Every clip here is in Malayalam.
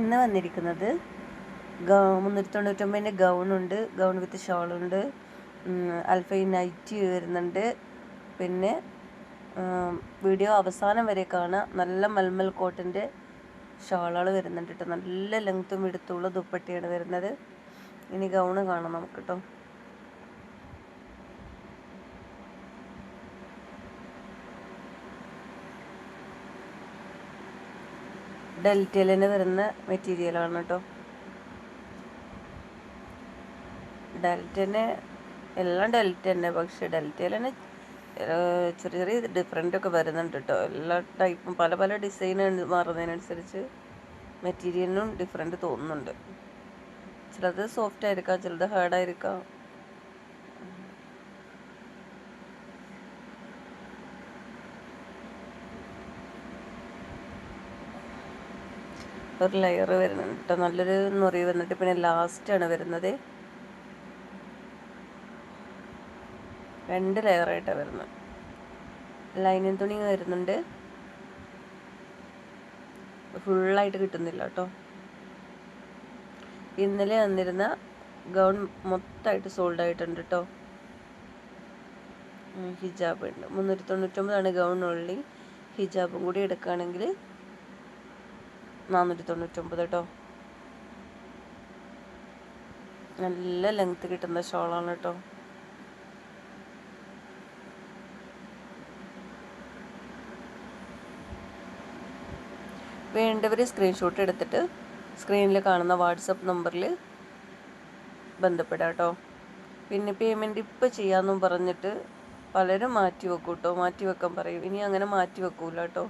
ഇന്ന് വന്നിരിക്കുന്നത് മുന്നൂറ്റി തൊണ്ണൂറ്റൊമ്പതിന്റെ ഗൗണുണ്ട് ഗൗൺ വിത്ത് ഷോളുണ്ട് അൽഫൈ നൈറ്റി വരുന്നുണ്ട്. പിന്നെ വീഡിയോ അവസാനം വരെ കാണാം. നല്ല മൽമൽ കോട്ടിന്റെ ഷോളുകൾ വരുന്നുണ്ട് കേട്ടോ നല്ല ലെങ്ത്തും എടുത്തുള്ള ദുപ്പട്ടിയാണ് വരുന്നത്. ഇനി ഗൗണ് കാണാം നമുക്ക് കേട്ടോ ഡെൽറ്റയിൽ തന്നെ വരുന്ന മെറ്റീരിയലാണ് കേട്ടോ. ഡെൽറ്റന് എല്ലാം ഡെൽറ്റ തന്നെ. പക്ഷെ ഡെൽറ്റയിൽ ചെറിയ ചെറിയ ഡിഫറെന്റ് ഒക്കെ വരുന്നുണ്ട് കേട്ടോ. എല്ലാ ടൈപ്പും പല പല ഡിസൈൻ മാറുന്നതിനനുസരിച്ച് മെറ്റീരിയലിനും ഡിഫറെന്റ് തോന്നുന്നുണ്ട്. ചിലത് സോഫ്റ്റ് ആയിരിക്കാം ചിലത് ഹാർഡ് ആയിരിക്കാം. ഒരു ലെയർ വരുന്നുണ്ട് കേട്ടോ നല്ലൊരു നുറി വന്നിട്ട് പിന്നെ ലാസ്റ്റ് ആണ് വരുന്നത്. രണ്ട് ലെയർ ലെയറായിട്ടാണ് വരുന്നത്. ലൈനിങ് തുണി വരുന്നുണ്ട്. ഫുള്ളായിട്ട് കിട്ടുന്നില്ല കേട്ടോ ഇന്നലെ വന്നിരുന്ന ഗൗൺ മൊത്തമായിട്ട് സോൾഡ് ആയിട്ടുണ്ട് കേട്ടോ ഹിജാബ് ഉണ്ട്. മുന്നൂറ്റി തൊണ്ണൂറ്റൊമ്പതാണ് ഗൗൺ ഉള്ളി ഹിജാബും കൂടി എടുക്കുകയാണെങ്കിൽ നാനൂറ്റി തൊണ്ണൂറ്റൊമ്പത് കേട്ടോ നല്ല ലെങ്ത് കിട്ടുന്ന ഷോളാണ് കേട്ടോ വേണ്ടവർ സ്ക്രീൻഷോട്ട് എടുത്തിട്ട് സ്ക്രീനിൽ കാണുന്ന വാട്സപ്പ് നമ്പറിൽ ബന്ധപ്പെടാം കേട്ടോ പിന്നെ പേയ്മെന്റ് ഇപ്പോൾ ചെയ്യാമെന്നും പറഞ്ഞിട്ട് പലരും മാറ്റി വെക്കും കേട്ടോ മാറ്റി വെക്കാൻ പറയും. ഇനി അങ്ങനെ മാറ്റി വെക്കൂല കേട്ടോ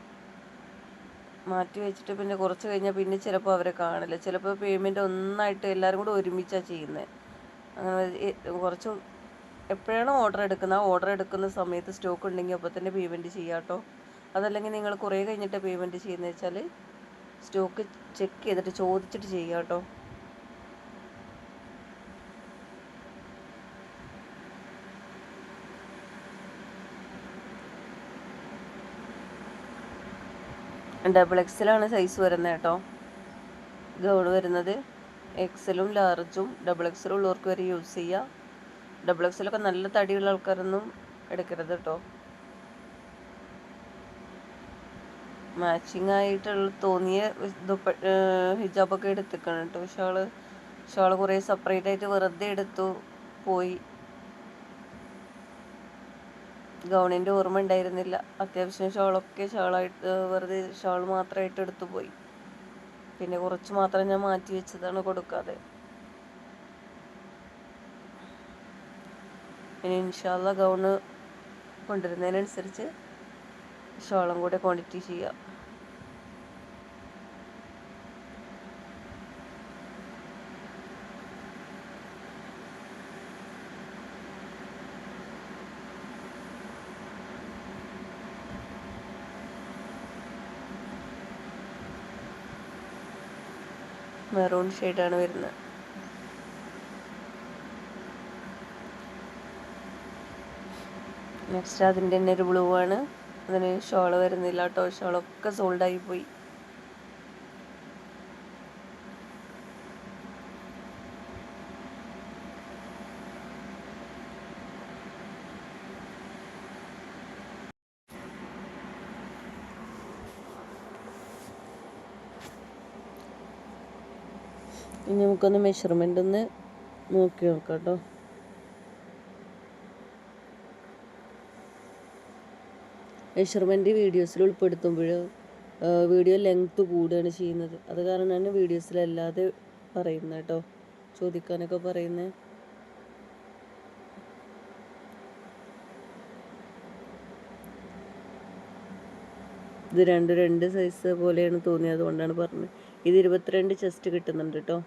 മാറ്റി വെച്ചിട്ട് പിന്നെ കുറച്ച് കഴിഞ്ഞാൽ പിന്നെ ചിലപ്പോൾ അവരെ കാണില്ല. ചിലപ്പോൾ പേയ്മെന്റ് ഒന്നായിട്ട് എല്ലാവരും കൂടെ ഒരുമിച്ചാണ് ചെയ്യുന്നത് അങ്ങനെ കുറച്ച് എപ്പോഴാണോ ഓർഡർ എടുക്കുന്നത് ആ ഓർഡർ എടുക്കുന്ന സമയത്ത് സ്റ്റോക്ക് ഉണ്ടെങ്കിൽ അപ്പോൾ തന്നെ പേയ്മെന്റ് ചെയ്യാം കേട്ടോ അതല്ലെങ്കിൽ നിങ്ങൾ കുറേ കഴിഞ്ഞിട്ട് പേയ്മെന്റ് ചെയ്യുന്നത് വെച്ചാൽ സ്റ്റോക്ക് ചെക്ക് ചെയ്തിട്ട് ചോദിച്ചിട്ട് ചെയ്യാം കേട്ടോ ഡബിൾ എക്സലാണ് സൈസ് വരുന്നത് കേട്ടോ. ഗൗൺ വരുന്നത് എക്സലും ലാർജും ഡബിൾ എക്സൽ ഉള്ളവർക്ക് വരെ യൂസ് ചെയ്യുക ഡബിൾ എക്സലൊക്കെ നല്ല തടിയുള്ള ആൾക്കാരൊന്നും എടുക്കരുത് കേട്ടോ. മാച്ചിങ് ആയിട്ടുള്ള തോന്നിയ ഹിജാബൊക്കെ എടുത്തിക്കണം കേട്ടോ. ഷാൾ ഷാൾ കുറേ സെപ്പറേറ്റ് ആയിട്ട് വെറുതെ എടുത്തു പോയി. ഗൗണിന്റെ ഓർമ്മ ഉണ്ടായിരുന്നില്ല. അത്യാവശ്യം ഷോളൊക്കെ ഷോളായിട്ട് വെറുതെ ഷോൾ മാത്രമായിട്ട് എടുത്തു പോയി. പിന്നെ കുറച്ച് മാത്രം ഞാൻ മാറ്റി വെച്ചതാണ് കൊടുക്കാതെ. ഇനി ഇൻഷാല്ല ഗൗണ് കൊണ്ടുവരുന്നതിനനുസരിച്ച് ഷോളം കൂടെ ക്വാണ്ടിറ്റി ചെയ്യാം. മെറൂൺ ഷെയ്ഡാണ് വരുന്നത്. നെക്സ്റ്റ് അതിന്റെ തന്നെ ഒരു ബ്ലൂ ആണ്. അതിന് ഷോൾ വരുന്നില്ല കേട്ടോ. ഷോളൊക്കെ സോൾഡായി പോയി ഇനി നമുക്കൊന്ന് മെഷർമെന്റ് ഒന്ന് നോക്കി നോക്കാം കേട്ടോ മെഷർമെന്റ് വീഡിയോസിൽ ഉൾപ്പെടുത്തുമ്പോൾ വീഡിയോ ലെങ്ത്ത് കൂടുകയാണ് ചെയ്യുന്നത്. അത് കാരണമാണ് വീഡിയോസിലല്ലാതെ പറയുന്നത് കേട്ടോ. ചോദിക്കാനൊക്കെ പറയുന്നത്. ഇത് രണ്ട് രണ്ട് സൈസ് പോലെയാണ് തോന്നിയത് അതുകൊണ്ടാണ് പറഞ്ഞത്. ഇത് ഇരുപത്തിരണ്ട് ചെസ്റ്റ് കിട്ടുന്നുണ്ട് കേട്ടോ.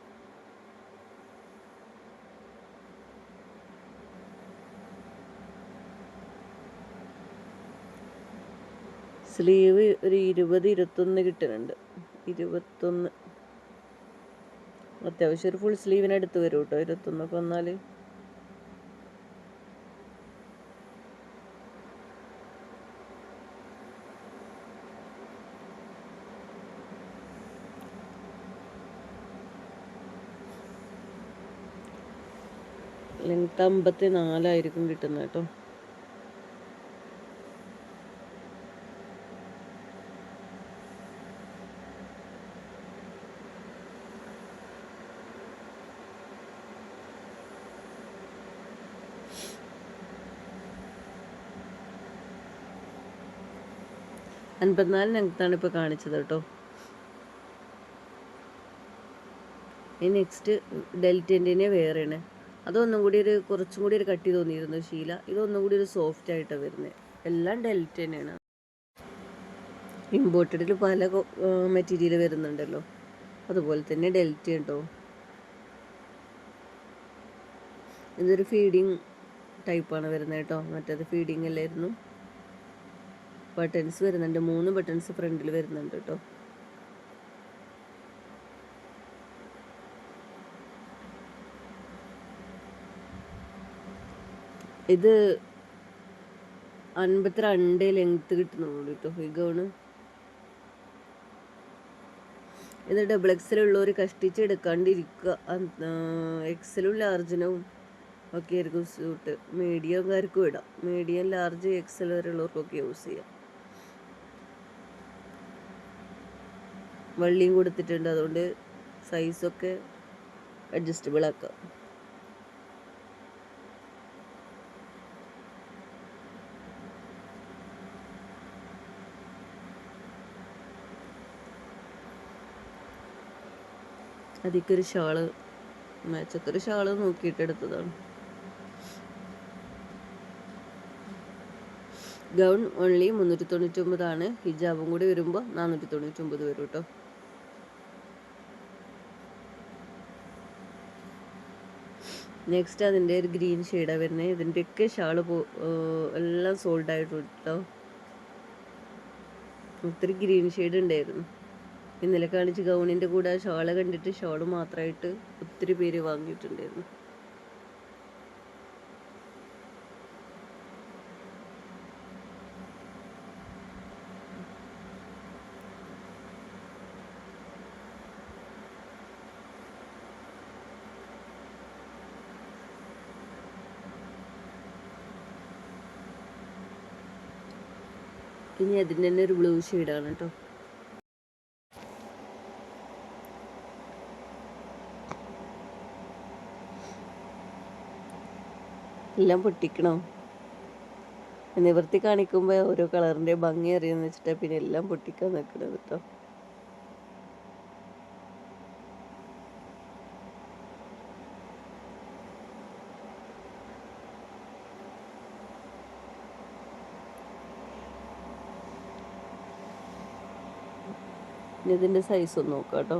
സ്ലീവ് ഒരു ഇരുപത് ഇരുപത്തൊന്ന് കിട്ടുന്നുണ്ട്. ഇരുപത്തൊന്ന്. അത്യാവശ്യം ഒരു ഫുൾ സ്ലീവിനടുത്ത് വരും കേട്ടോ ഇരുപത്തൊന്നൊക്കെ വന്നാൽ. ലെങ്ത് അമ്പത്തി നാലായിരിക്കും കിട്ടുന്നത് കേട്ടോ അൻപത്തിനാല് ലെങ്ത്താണ് ഇപ്പോൾ കാണിച്ചത് കേട്ടോ. ഈ നെക്സ്റ്റ് ഡെൽറ്റന്റെ വേറെയാണ്. അതൊന്നും കൂടി ഒരു കുറച്ചും കൂടി ഒരു കട്ടി തോന്നിയിരുന്നു ശീല. ഇതൊന്നും കൂടി ഒരു സോഫ്റ്റ് ആയിട്ടാണ് വരുന്നത് എല്ലാം ഡെൽറ്റ് തന്നെയാണ് ഇമ്പോർട്ടഡിൽ പല മെറ്റീരിയൽ വരുന്നുണ്ടല്ലോ. അതുപോലെ തന്നെ ഡെൽറ്റ ഉണ്ടോ? ഇതൊരു ഫീഡിങ് ടൈപ്പാണ് വരുന്നത് കേട്ടോ. മറ്റേത് ഫീഡിങ് അല്ലായിരുന്നു. ബട്ടൺസ് വരുന്നുണ്ട്. മൂന്ന് ബട്ടൺസ് ഫ്രണ്ടിൽ വരുന്നുണ്ട് കേട്ടോ ഇത് അൻപത്തിരണ്ട് ലെങ്ത് കിട്ടുന്നുള്ളൂ കേട്ടോ ഈ ഗൗണ് ഇത് ഡബിൾ എക്സലുള്ളവർ കഷ്ടിച്ച് എടുക്കാണ്ടിരിക്കുക എക്സലും ലാർജിനും ഒക്കെ ആയിരിക്കും സ്യൂട്ട് മീഡിയംകാർക്കും ഇടാം. മീഡിയം ലാർജ് എക്സൽ വരെയുള്ളവർക്കൊക്കെ യൂസ് ചെയ്യാം. വള്ളിയും കൊടുത്തിട്ടുണ്ട്. അതുകൊണ്ട് സൈസൊക്കെ അഡ്ജസ്റ്റബിൾ ആക്കാം. അതിക്കൊരു ഷാൾ മേച്ചത്തൊരു ഷാൾ നോക്കിയിട്ടെടുത്തതാണ് ഗൗൺ ഓൺലി മുന്നൂറ്റി തൊണ്ണൂറ്റി ഒമ്പതാണ് ഹിജാബും കൂടി വരുമ്പോൾ നാനൂറ്റി തൊണ്ണൂറ്റി ഒമ്പത് വരും കേട്ടോ നെക്സ്റ്റ് അതിന്റെ ഒരു ഗ്രീൻ ഷെയ്ഡാണ് വരുന്നത് ഇതിന്റെയൊക്കെ ഷാൾ പോ എല്ലാം സോൾഡ് ആയിട്ടുണ്ട് കേട്ടോ ഒത്തിരി ഗ്രീൻ ഷെയ്ഡ് ഉണ്ടായിരുന്നു. ഇന്നലെ കാണിച്ച് ഗൗണിന്റെ കൂടെ ഷാൾ കണ്ടിട്ട് ഷാൾ മാത്രമായിട്ട് ഒത്തിരി പേര് വാങ്ങിയിട്ടുണ്ടായിരുന്നു. ഇനി അതിന് തന്നെ ഒരു ബ്ലൂ ഷെയ്ഡാണ് കേട്ടോ എല്ലാം പൊട്ടിക്കണോ? നിവർത്തി കാണിക്കുമ്പോൾ ഓരോ കളറിന്റെ ഭംഗി അറിയാന്ന് വെച്ചിട്ടാണ് പിന്നെ എല്ലാം പൊട്ടിക്കാൻ നിൽക്കണത് കേട്ടോ ഇനി ഇതിന്റെ സൈസ് ഒന്ന് നോക്കാം കേട്ടോ.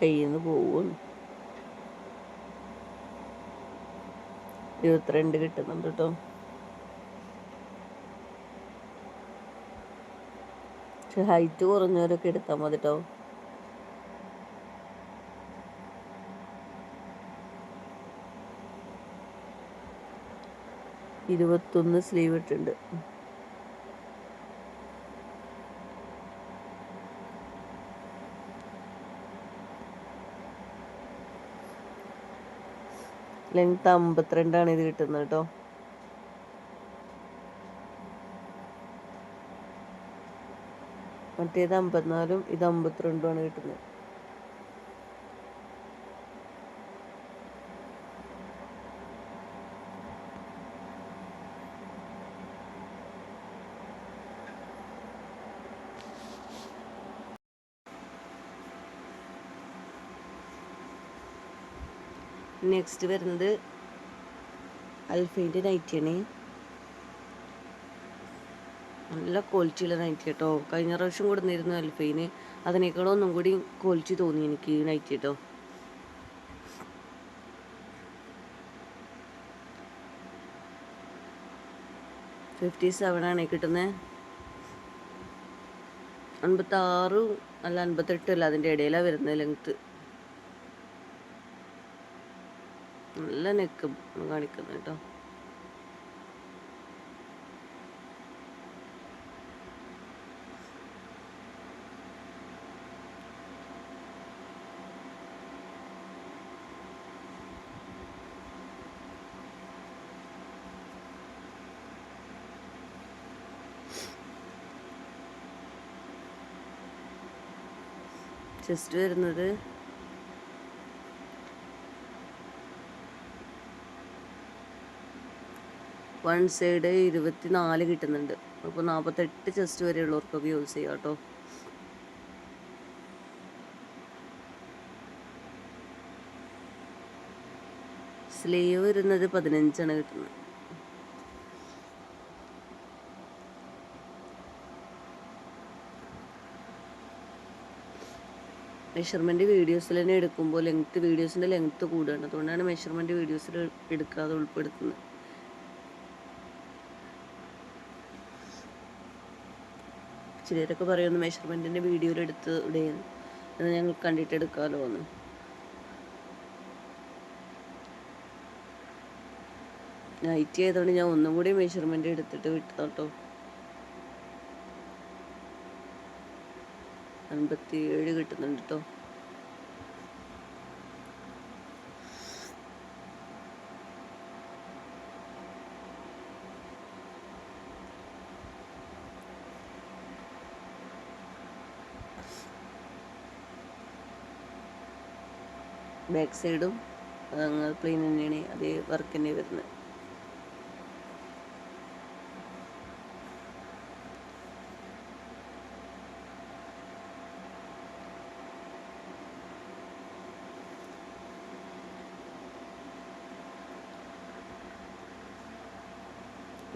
കയ്യിൽ നിന്ന് പോവുന്നു ഇരുപത്തിരണ്ട് കിട്ടുന്നുണ്ട് കേട്ടോ. ഹൈറ്റ് കുറഞ്ഞവരൊക്കെ എടുത്താൽ മതി കേട്ടോ. ഇരുപത്തൊന്ന് സ്ലീവ് ഇട്ടുണ്ട് ലെങ്ത് അമ്പത്തിരണ്ടാണ് ഇത് കിട്ടുന്നത് കേട്ടോ. മറ്റേത് അമ്പത്തിനാലും ഇത് അമ്പത്തിരണ്ടുമാണ് കിട്ടുന്നത്. നെക്സ്റ്റ് വരുന്നത് അൽഫൈന്റെ നൈറ്റിയാണ് നല്ല ക്വാളിറ്റിയുള്ള നൈറ്റി കേട്ടോ കഴിഞ്ഞ പ്രാവശ്യം കൊടുന്നിരുന്നു അൽഫൈന്. അതിനേക്കാളും ഒന്നും കൂടി ക്വാളിറ്റി തോന്നി എനിക്ക് നൈറ്റി കേട്ടോ ഫിഫ്റ്റി സെവൻ ആണ് കിട്ടുന്നത് അൻപത്താറ് അല്ല അൻപത്തെട്ടും അല്ല അതിന്റെ ഇടയിലാണ് വരുന്നത് ലെങ്ത്ത് നല്ല നെക്ക് കാണിക്കുന്നു കേട്ടോ. ചെസ്റ്റ് വരുന്നത് വൺ സൈഡ് ഇരുപത്തി നാല് കിട്ടുന്നുണ്ട് അപ്പോൾ നാൽപ്പത്തെട്ട് ചെസ്റ്റ് വരെയുള്ളവർക്കൊക്കെ യൂസ് ചെയ്യാം കേട്ടോ. സ്ലീവ് വരുന്നത് പതിനഞ്ചാണ് കിട്ടുന്നത്. മെഷർമെന്റ് വീഡിയോസിൽ തന്നെ എടുക്കുമ്പോൾ ലെങ്ത്ത് വീഡിയോസിന്റെ ലെങ്ത്ത് കൂടുകയാണ്. അതുകൊണ്ടാണ് മെഷർമെന്റ് വീഡിയോസിൽ എടുക്കാതെ ഉൾപ്പെടുത്തുന്നത്. ചിലരൊക്കെ പറയുന്നു മെഷർമെന്റിന്റെ വീഡിയോയിൽ എടുത്ത് ഇടയാണ് അത് ഞങ്ങൾ കണ്ടിട്ട് എടുക്കാമല്ലോ എന്ന്. നൈറ്റ് ആയതുകൊണ്ട് ഞാൻ ഒന്നും കൂടി മെഷർമെന്റ് എടുത്തിട്ട് വിട്ടതാട്ടോ. അൻപത്തി ഏഴ് കിട്ടുന്നുണ്ട് കേട്ടോ ബാക്ക് സൈഡും പ്ലെയിൻ തന്നെയാണ്. അതേ വർക്ക് തന്നെ വരുന്നത്.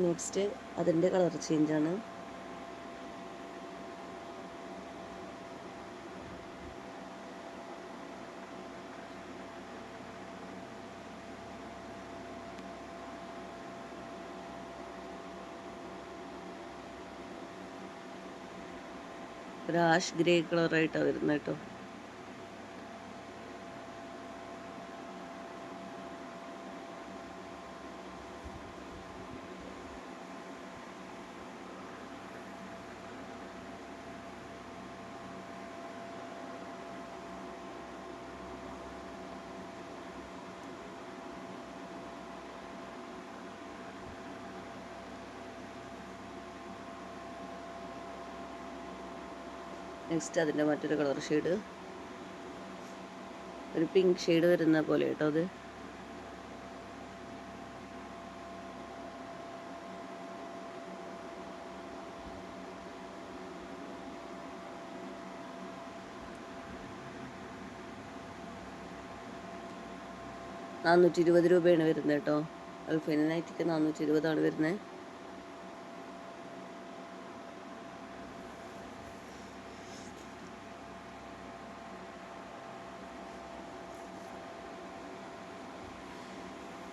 നെക്സ്റ്റ് അതിന്റെ കളർ ചേഞ്ചാണ് ഒരു ആഷ് ഗ്രേ കളറായിട്ടാണ് വരുന്നത് കേട്ടോ നെക്സ്റ്റ് അതിന്റെ മറ്റൊരു കളർ ഷെയ്ഡ്. ഒരു പിങ്ക് ഷെയ്ഡ് വരുന്ന പോലെ കേട്ടോ അത്. നാനൂറ്റി ഇരുപത് രൂപയാണ് വരുന്നത് കേട്ടോ. അത് നൈറ്റിക്ക് നാനൂറ്റി ഇരുപതാണ് വരുന്നത്.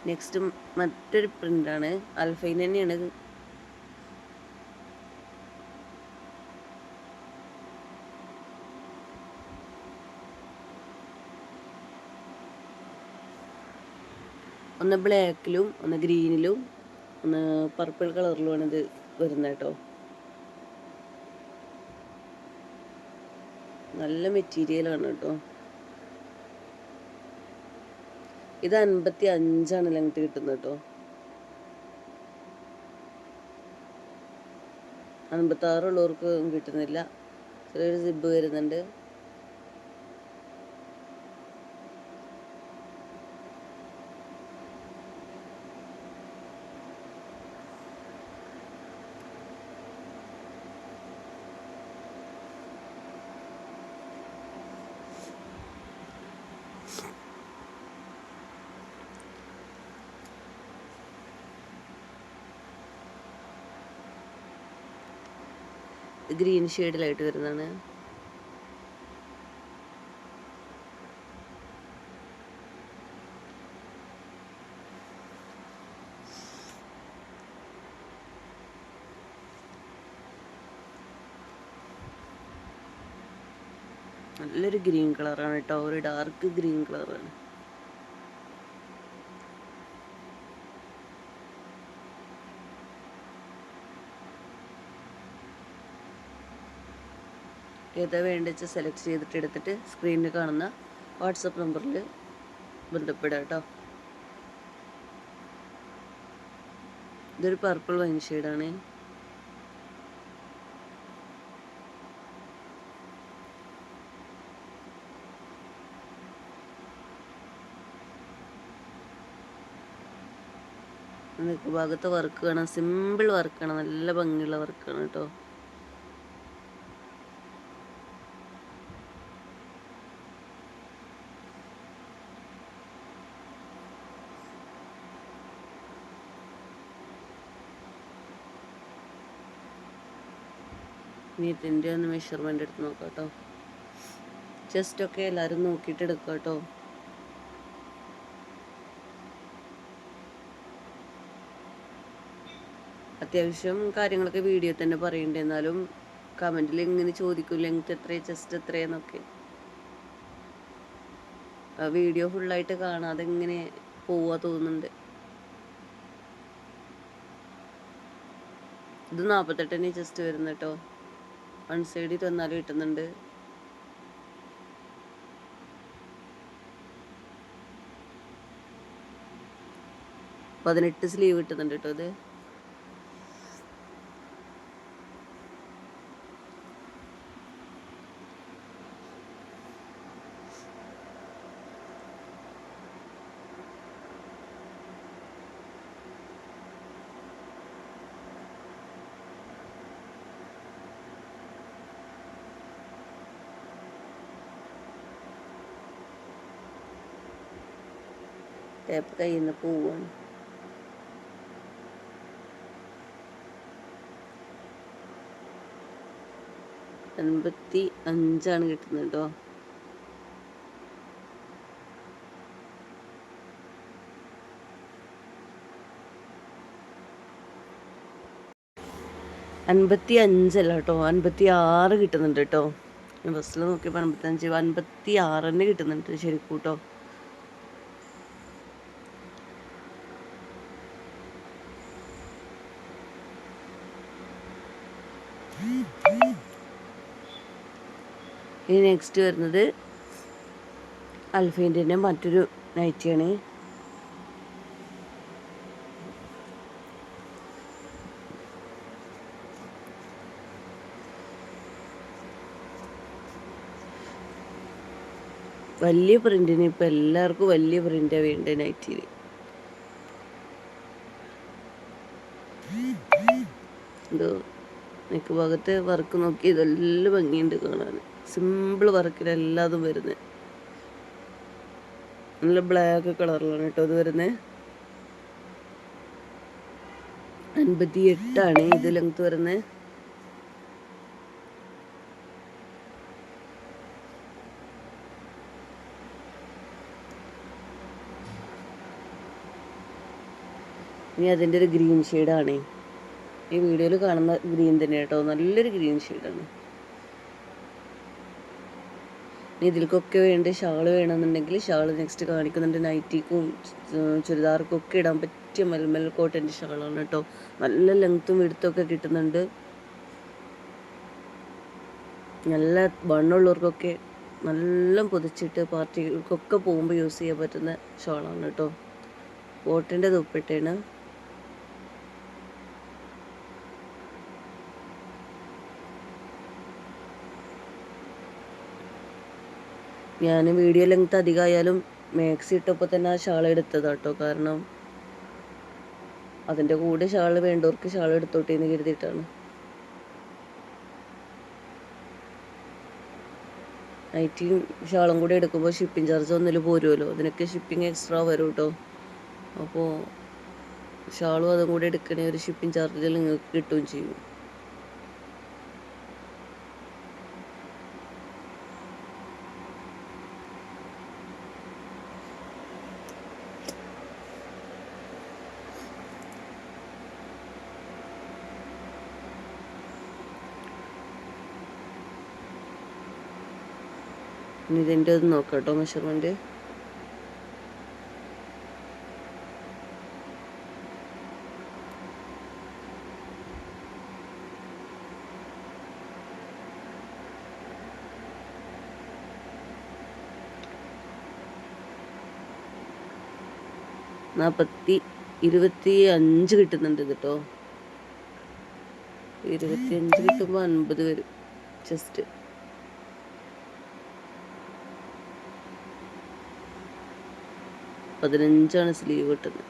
നെക്സ്റ്റ് മറ്റൊരു പ്രിന്റാണ് അൽഫൈൻ തന്നെയാണ് ഒന്ന് ബ്ലാക്കിലും ഒന്ന് ഗ്രീനിലും ഒന്ന് പർപ്പിൾ കളറിലുമാണ് ഇത് വരുന്നത് കേട്ടോ. നല്ല മെറ്റീരിയലാണ് കേട്ടോ. ഇത് അൻപത്തി അഞ്ചാണ് ലെങ്ത് കിട്ടുന്നത് കേട്ടോ അൻപത്തി ആറുള്ളവർക്ക് കിട്ടുന്നില്ല. ചെറിയൊരു സിബ് വരുന്നുണ്ട്. ഗ്രീൻ ഷെയ്ഡിലായിട്ട് വരുന്നതാണ്. നല്ലൊരു ഗ്രീൻ കളറാണ് കേട്ടോ. ഒരു ഡാർക്ക് ഗ്രീൻ കളറാണ്. ഏതാ വേണ്ടിച്ച് സെലക്ട് ചെയ്തിട്ട് എടുത്തിട്ട് സ്ക്രീനിൽ കാണുന്ന വാട്സപ്പ് നമ്പറിൽ ബന്ധപ്പെടുക കേട്ടോ ഇതൊരു പർപ്പിൾ വൈൻ ഷെയ്ഡാണ് ഭാഗത്ത് വർക്ക് കാണാം സിമ്പിൾ വർക്കാണ് നല്ല ഭംഗിയുള്ള വർക്കാണ് കേട്ടോ ഇനി ഇതിന്റെ ഒന്ന് മെഷർമെന്റ് എടുത്ത് നോക്കാം കേട്ടോ ഒക്കെ എല്ലാവരും നോക്കിയിട്ട് എടുക്കുക കേട്ടോ അത്യാവശ്യം കാര്യങ്ങളൊക്കെ വീഡിയോ തന്നെ പറയുന്നുണ്ട് എന്നാലും കമന്റിൽ ഇങ്ങനെ ചോദിക്കും ലെങ്ത് എത്ര ചെസ്റ്റ് എത്രയെന്നൊക്കെ. വീഡിയോ ഫുള്ളായിട്ട് കാണാതെ ഇങ്ങനെ പോവാ തോന്നുന്നുണ്ട്. ഇത് നാൽപ്പത്തെട്ടിന് ചെസ്റ്റ് വരുന്ന കേട്ടോ. വൺ സൈഡിൽ വന്നാലും കിട്ടുന്നുണ്ട്. പതിനെട്ട് സ്ലീവ് കിട്ടുന്നുണ്ട് കേട്ടോ ഇത്. ടേപ്പ് കയ്യിൽ നിന്ന് പോവാണ്. എൺപത്തി അഞ്ചാണ് കിട്ടുന്നത് കേട്ടോ അൻപത്തി അഞ്ചല്ല കേട്ടോ അൻപത്തി ആറ് കിട്ടുന്നുണ്ട് കേട്ടോ ബസ്സിൽ നോക്കിയപ്പോൾ അൻപത്തഞ്ച് അൻപത്തി ആറ് തന്നെ കിട്ടുന്നുണ്ട് ശരിക്കും കേട്ടോ ഇനി നെക്സ്റ്റ് വരുന്നത് അൽഫീന്റെ മറ്റൊരു നൈറ്റിയാണ് വലിയ പ്രിന്റിന് ഇപ്പം എല്ലാവർക്കും വലിയ പ്രിന്റാണ് വേണ്ടത് നൈറ്റിയിൽ എന്തോ നെക്ക് ഭാഗത്തെ വർക്ക് നോക്കി ഇതെല്ലാം ഭംഗിയുണ്ട് കാണാൻ. സിമ്പിൾ വർക്കിൽ എല്ലാതും വരുന്നത് നല്ല ബ്ലാക്ക് കളറിലാണ് കേട്ടോ ഇത് വരുന്നത് അൻപത്തി എട്ടാണ് ഇത് ലെങ്ത് വരുന്നത് ഇനി അതിന്റെ ഒരു ഗ്രീൻ ഷെയ്ഡാണ് ഈ വീഡിയോയിൽ കാണുന്ന ഗ്രീൻ തന്നെ കേട്ടോ. നല്ലൊരു ഗ്രീൻ ഷെയ്ഡാണ് ഇനി ഇതിൽക്കൊക്കെ വേണ്ട ഷാൾ വേണമെന്നുണ്ടെങ്കിൽ ഷാൾ നെക്സ്റ്റ് കാണിക്കുന്നുണ്ട് നൈറ്റിക്കും ചുരിദാർക്കും ഒക്കെ ഇടാൻ പറ്റിയ മൽമൽ കോട്ടന്റെ ഷാളാണ് കേട്ടോ നല്ല ലെങ്ത്തും വിടുത്തൊക്കെ കിട്ടുന്നുണ്ട്. നല്ല വണ്ണമുള്ളവർക്കൊക്കെ നല്ല പൊതിച്ചിട്ട് പാർട്ടികൾക്കൊക്കെ പോകുമ്പോൾ യൂസ് ചെയ്യാൻ പറ്റുന്ന ഷാളാണ് കേട്ടോ കോട്ടന്റെ ദുപ്പട്ടയാണ് ഞാൻ വീഡിയോ ലെങ്ത് അധികമായാലും മാക്സി ഇട്ടപ്പോൾ തന്നെ ആ ഷാൾ എടുത്തത് കേട്ടോ കാരണം അതിന്റെ കൂടെ ഷാൾ വേണ്ടവർക്ക് ഷാൾ എടുത്തോട്ടെ എന്ന് കരുതിയിട്ടാണ്. നൈറ്റിയും ഷാളും കൂടെ എടുക്കുമ്പോൾ ഷിപ്പിംഗ് ചാർജ് ഒന്നിൽ പോരുമല്ലോ അതിനൊക്കെ ഷിപ്പിംഗ് എക്സ്ട്രാ വരും കേട്ടോ അപ്പോൾ ഷാളും അതും കൂടെ എടുക്കണേ ഒരു ഷിപ്പിംഗ് ചാർജിൽ നിങ്ങൾക്ക് കിട്ടുകയും ചെയ്യും. ഇതിന്റെ ഒന്ന് നോക്കാം കേട്ടോ മെഷർമെന്റ് നാൽപ്പത്തി ഇരുപത്തി അഞ്ച് കിട്ടുന്നുണ്ട് കേട്ടോ ഇരുപത്തി അഞ്ച് കിട്ടുമ്പോൾ അൻപത് വരും ജസ്റ്റ് പതിനഞ്ചാണ് സ്ലീവ് കിട്ടുന്നത്.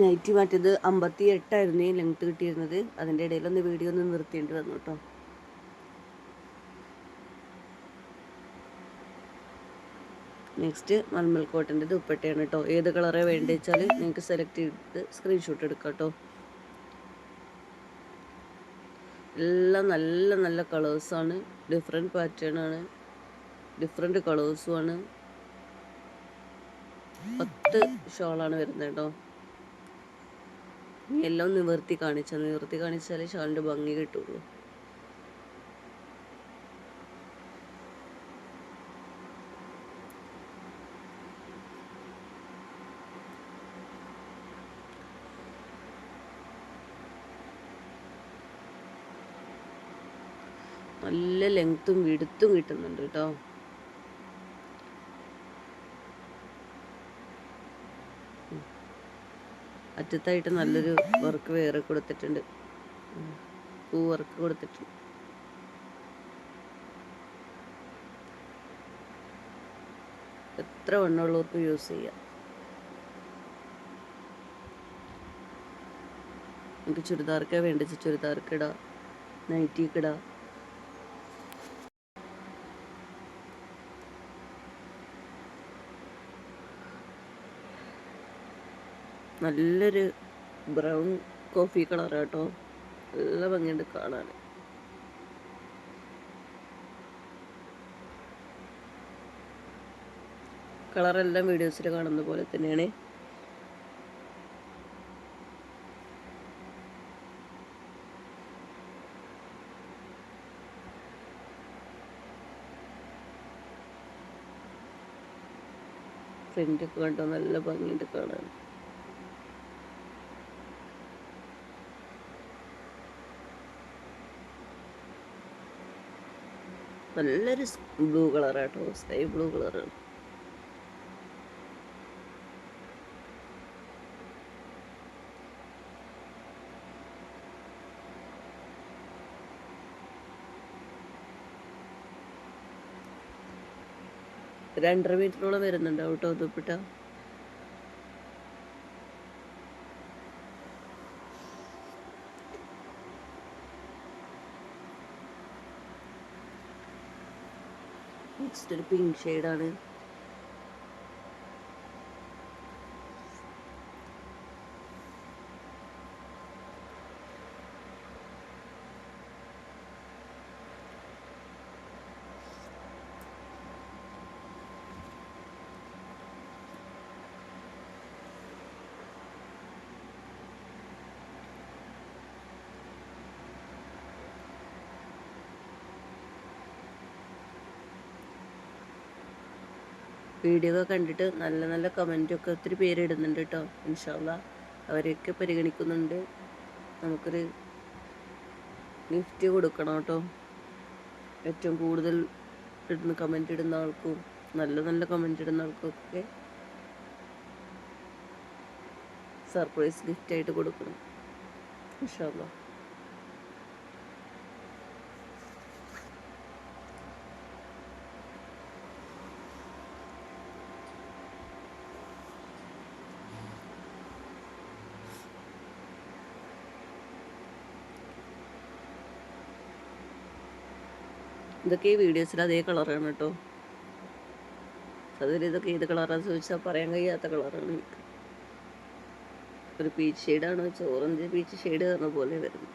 നൈറ്റി മാറ്റിയത് അമ്പത്തി എട്ടായിരുന്നു ലെങ്ത് കിട്ടിയിരുന്നത്. അതിന്റെ ഇടയിലൊന്ന് വീഡിയോ ഒന്ന് നിർത്തേണ്ടി വന്നു കേട്ടോ. നെക്സ്റ്റ് മൽമൽ കോട്ടന്റെ ദുപ്പട്ടയാണ് കേട്ടോ ഏത് കളറേ വേണ്ടത് വെച്ചാൽ നിങ്ങൾക്ക് സെലക്ട് ചെയ്തിട്ട് സ്ക്രീൻഷോട്ട് എടുക്കാം കേട്ടോ എല്ലാം നല്ല നല്ല കളേഴ്സാണ് ഡിഫറെന്റ് പാറ്റേൺ ആണ്. ഡിഫറെന്റ് കളേഴ്സുമാണ് പത്ത് ഷോളാണ് വരുന്നത് കേട്ടോ എല്ലാം നിവർത്തി കാണിച്ചാൽ നിവർത്തി കാണിച്ചാലേ ഷാളിന്റെ ഭംഗി കിട്ടുള്ളൂ. നല്ല ലെങ്ത്തും വിടുത്തും കിട്ടുന്നുണ്ട് കേട്ടോ. അറ്റത്തായിട്ട് നല്ലൊരു വർക്ക് വേറെ കൊടുത്തിട്ടുണ്ട്. പൂ വർക്ക് കൊടുത്തിട്ടുണ്ട്. എത്ര വണ്ണമുള്ളവർക്ക് യൂസ് ചെയ്യാം. നമുക്ക് ചുരിദാർക്കാ വേണ്ടത് ചുരിദാർക്ക് ഇടാം. നല്ലൊരു ബ്രൗൺ കോഫി കളർ കേട്ടോ നല്ല ഭംഗിയുണ്ട് കാണാൻ. കളറെല്ലാം വീഡിയോസിൽ കാണുന്ന പോലെ തന്നെയാണ്. ഫ്രണ്ടൊക്കെ കണ്ടോ? നല്ല ഭംഗിയുണ്ട് കാണാൻ. നല്ലൊരു ബ്ലൂ കളറാട്ടോ. സ്കൈ ബ്ലൂ കളറാണ് രണ്ടര മീറ്ററോളം വരുന്നുണ്ടാവും കേട്ടോ ദുപ്പട്ട നെക്സ്റ്റ് ഒരു പിങ്ക് ഷെയ്ഡാണ് വീഡിയോ കണ്ടിട്ട് നല്ല നല്ല കമന്റൊക്കെ ഒത്തിരി പേര് ഇടുന്നുണ്ട് കേട്ടോ ഇൻഷാല്ല അവരെയൊക്കെ പരിഗണിക്കുന്നുണ്ട്. നമുക്കൊരു ഗിഫ്റ്റ് കൊടുക്കണം കേട്ടോ ഏറ്റവും കൂടുതൽ ഇടുന്ന കമന്റ് ഇടുന്ന ആൾക്കും നല്ല നല്ല കമന്റ് ഇടുന്ന ആൾക്കൊക്കെ സർപ്രൈസ് ഗിഫ്റ്റായിട്ട് കൊടുക്കണം ഇൻഷാല്ല ഇതൊക്കെ ഈ വീഡിയോസിൽ അതേ കളറാണ് കേട്ടോ. അതിൽ ഇതൊക്കെ ഏത് കളറാണെന്ന് ചോദിച്ചാൽ പറയാൻ കഴിയാത്ത കളറാണ് ഒരു പീച്ച് ഷെയ്ഡാണ് വെച്ചാൽ ഓറഞ്ച് പീച്ച് ഷെയ്ഡ് പറഞ്ഞ പോലെ വരുന്നത്.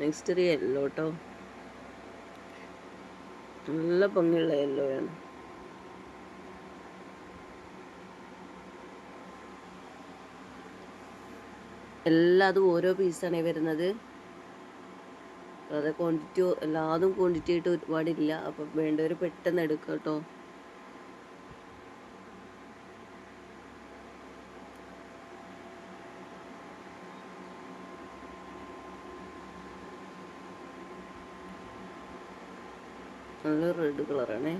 നെക്സ്റ്റ് ഒരു യെല്ലോ കേട്ടോ നല്ല ഭംഗിയുള്ള യെല്ലോ ആണ്. എല്ലാതും ഓരോ പീസാണ് വരുന്നത്. അത് ക്വാണ്ടിറ്റി എല്ലാതും ക്വാണ്ടിറ്റി ആയിട്ട് ഒരുപാടില്ല. അപ്പം വേണ്ടവർ പെട്ടെന്ന് എടുക്കുക കേട്ടോ. നല്ല റെഡ് കളറാണേ